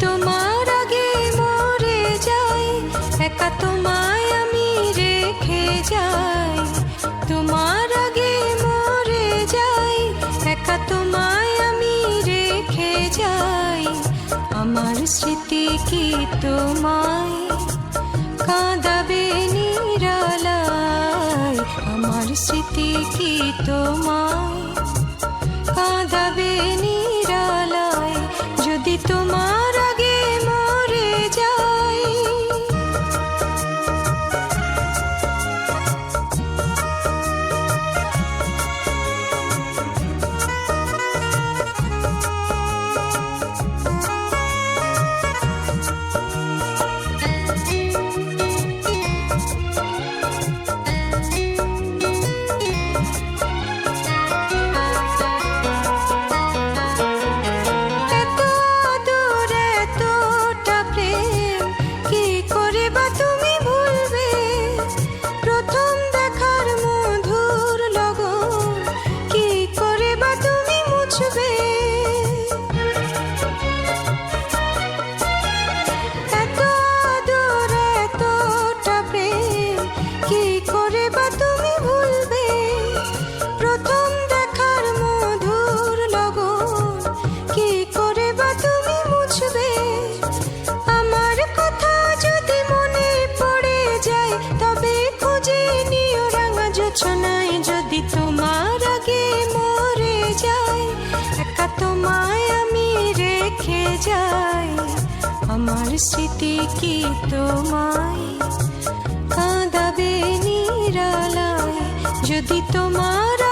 তোমার স্মৃতি কি তোমায়? কাঁদাবে নিরালায়। আমার স্মৃতি কি তোমায়? কাঁদাবে নিরালায়। যদি তোমার হাসিতে কি তোমায়? কাঁদাবে নিরালায় যদি তোমার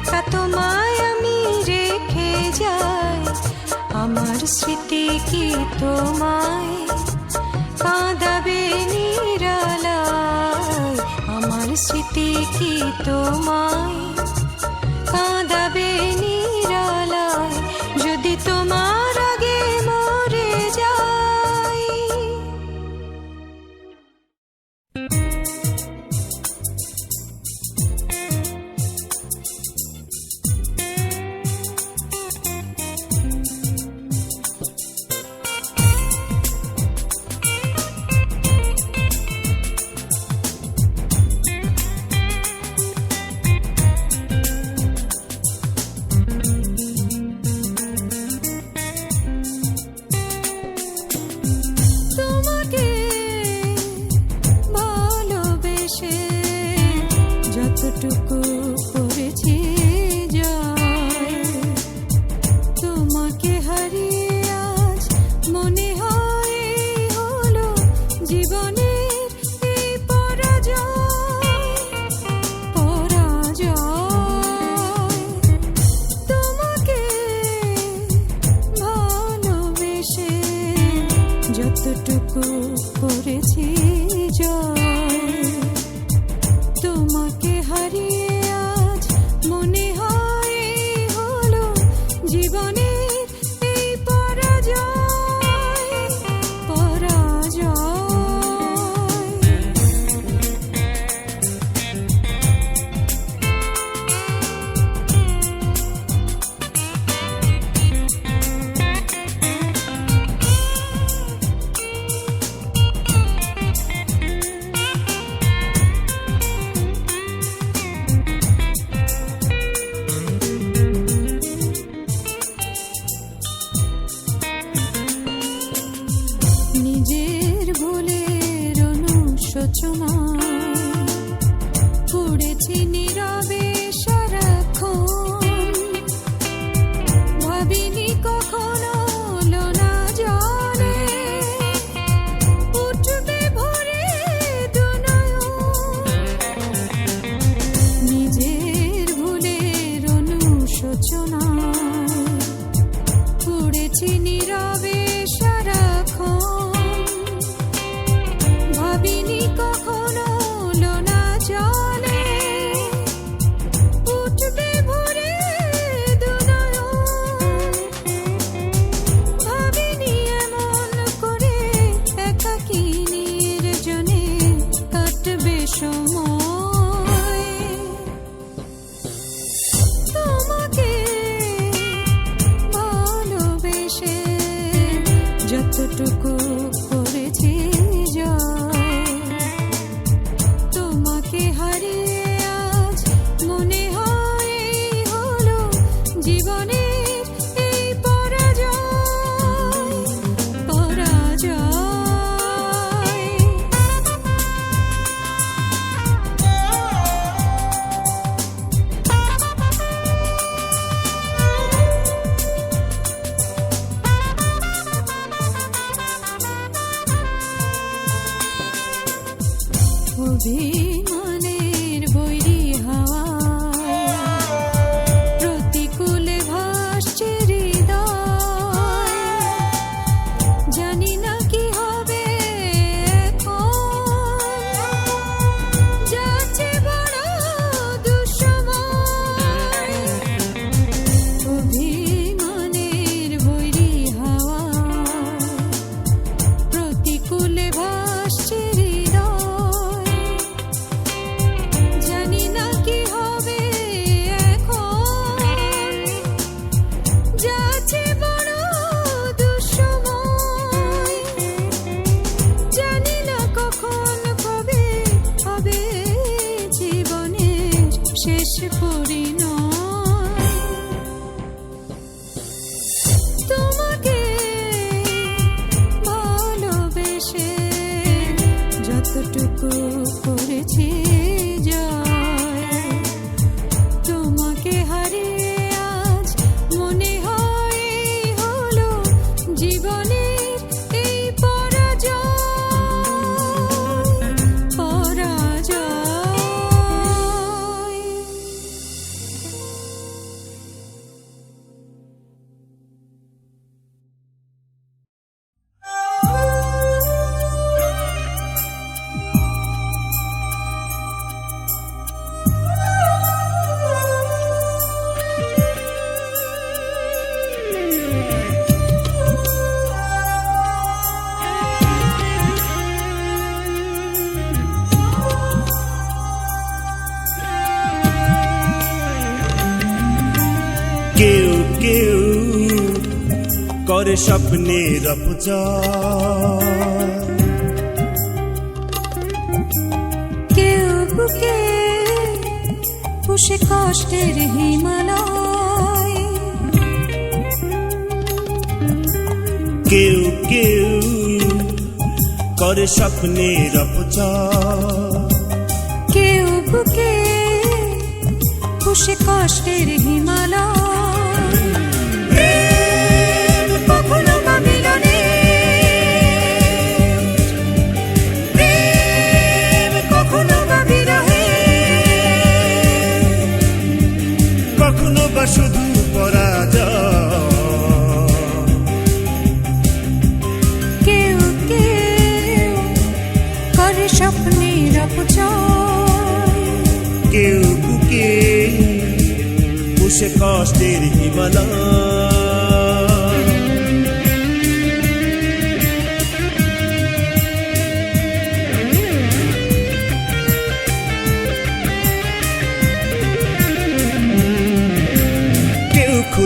একা তোমায় আমি রেখে যাই। আমার স্মৃতি কি তোমায়? কাঁদাবে নিরালায়। আমার স্মৃতি কি তোমায়? কেউ করে স্বপ্নের অপচয়। কেউ বুকে পুষে কষ্টের হিমালয়। কেউ কেউ করে স্বপ্নের অপচয়। কেউ বুকে খুশি কষ্টের হিমালয়।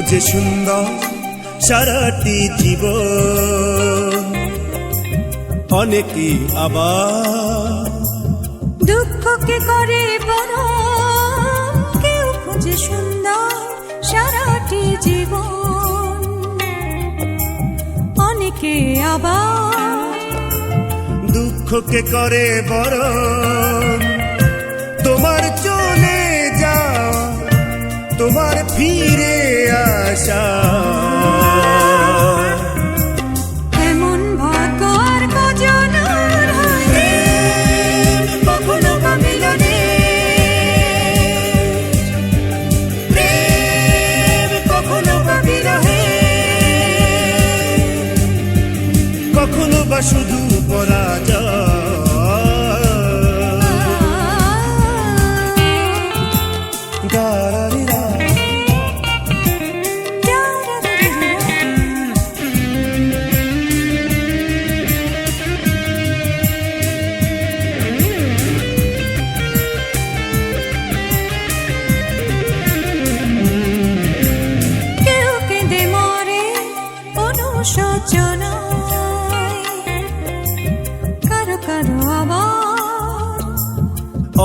যে সুন্দর সারাটি জীব অনেকে আবার দুঃখকে করে বড় কেউ খুঁজে সুন্দর সারাটি জীবন। অনেকে আবার দুঃখকে করে বড় তোমার চলে যা তোমার ফিরে 儿想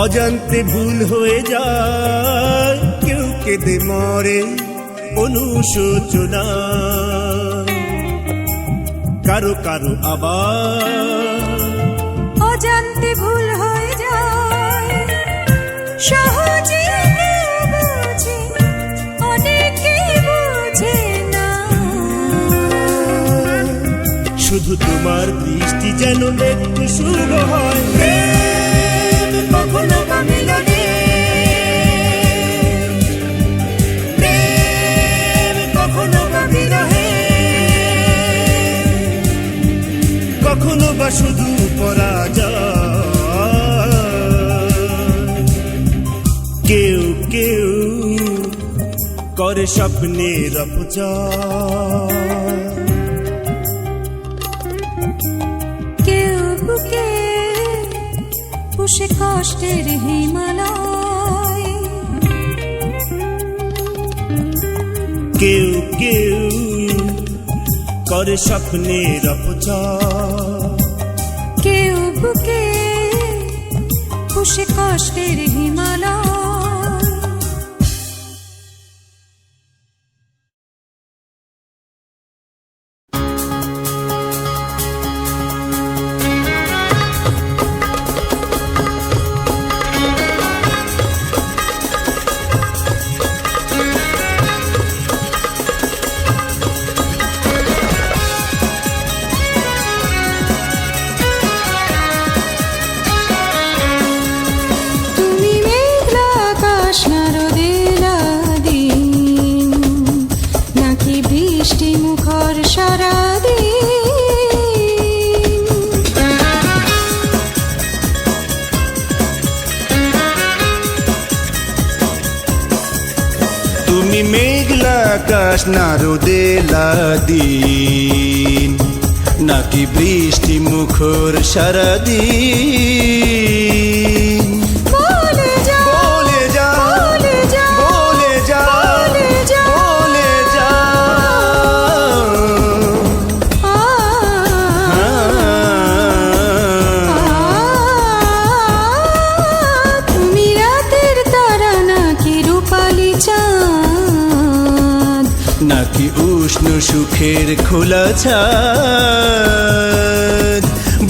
অজান্তে ভুল হয়ে যায়। কেউ কেঁদে মরে অনুশোচনা। কারও কারও আবার অজান্তে ভুল হয়ে যায়। সহজে শুধু তোমার দৃষ্টি যেন একটু শুভ হয়। শুধু পরাজয়। কেউ কেউ করে স্বপ্নের অপচয়। কেউ বুকে পুষে কষ্টের হিমালয়। কেউ কেউ করে স্বপ্নের অপচয়। কেউ বুকে খুশি কষ্টের হিমালয়। আকাশ না রোদেলা দিন নাকি বৃষ্টি মুখর সারাদিন সুখের খোলা ছাদ।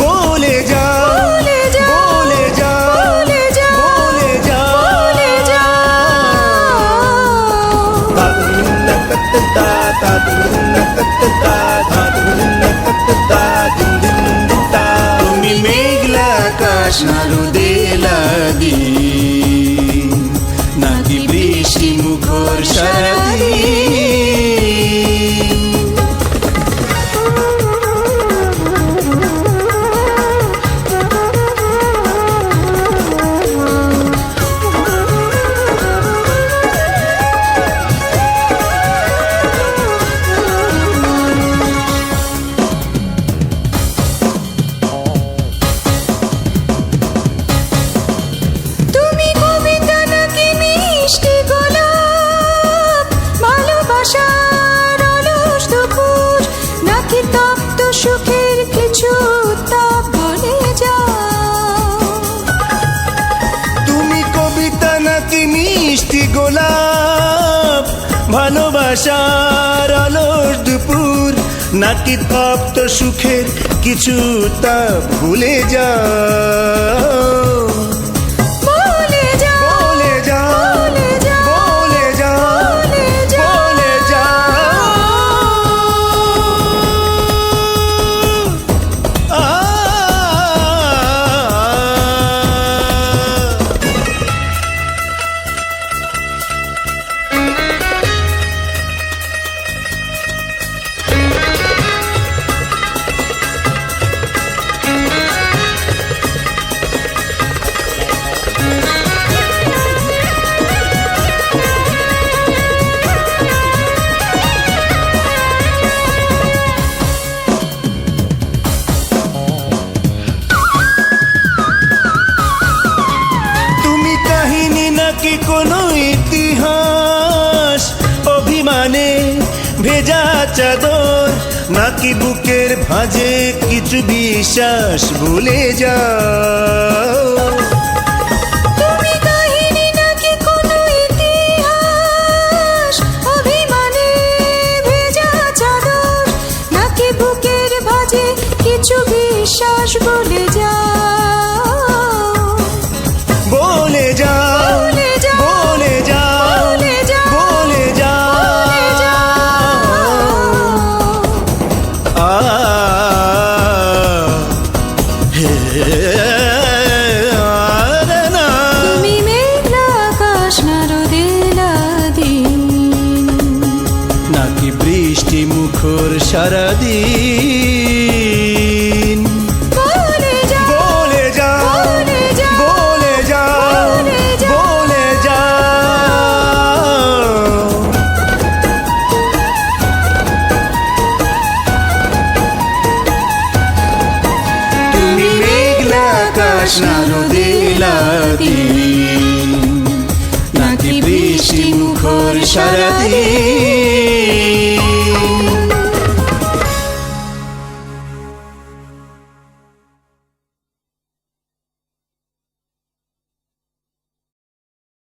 বলে যা বলে যা, বলে যা বলে যা, বলে যা বলে যা তুমি মেঘলা আকাশ না রোদেলা আশার আলোর দুপুর নাকি তপ্ত সুখের কিছু তা ভুলে যা বুকের ভাঁজে কিছু বিশ্বাস ভুলে যাও।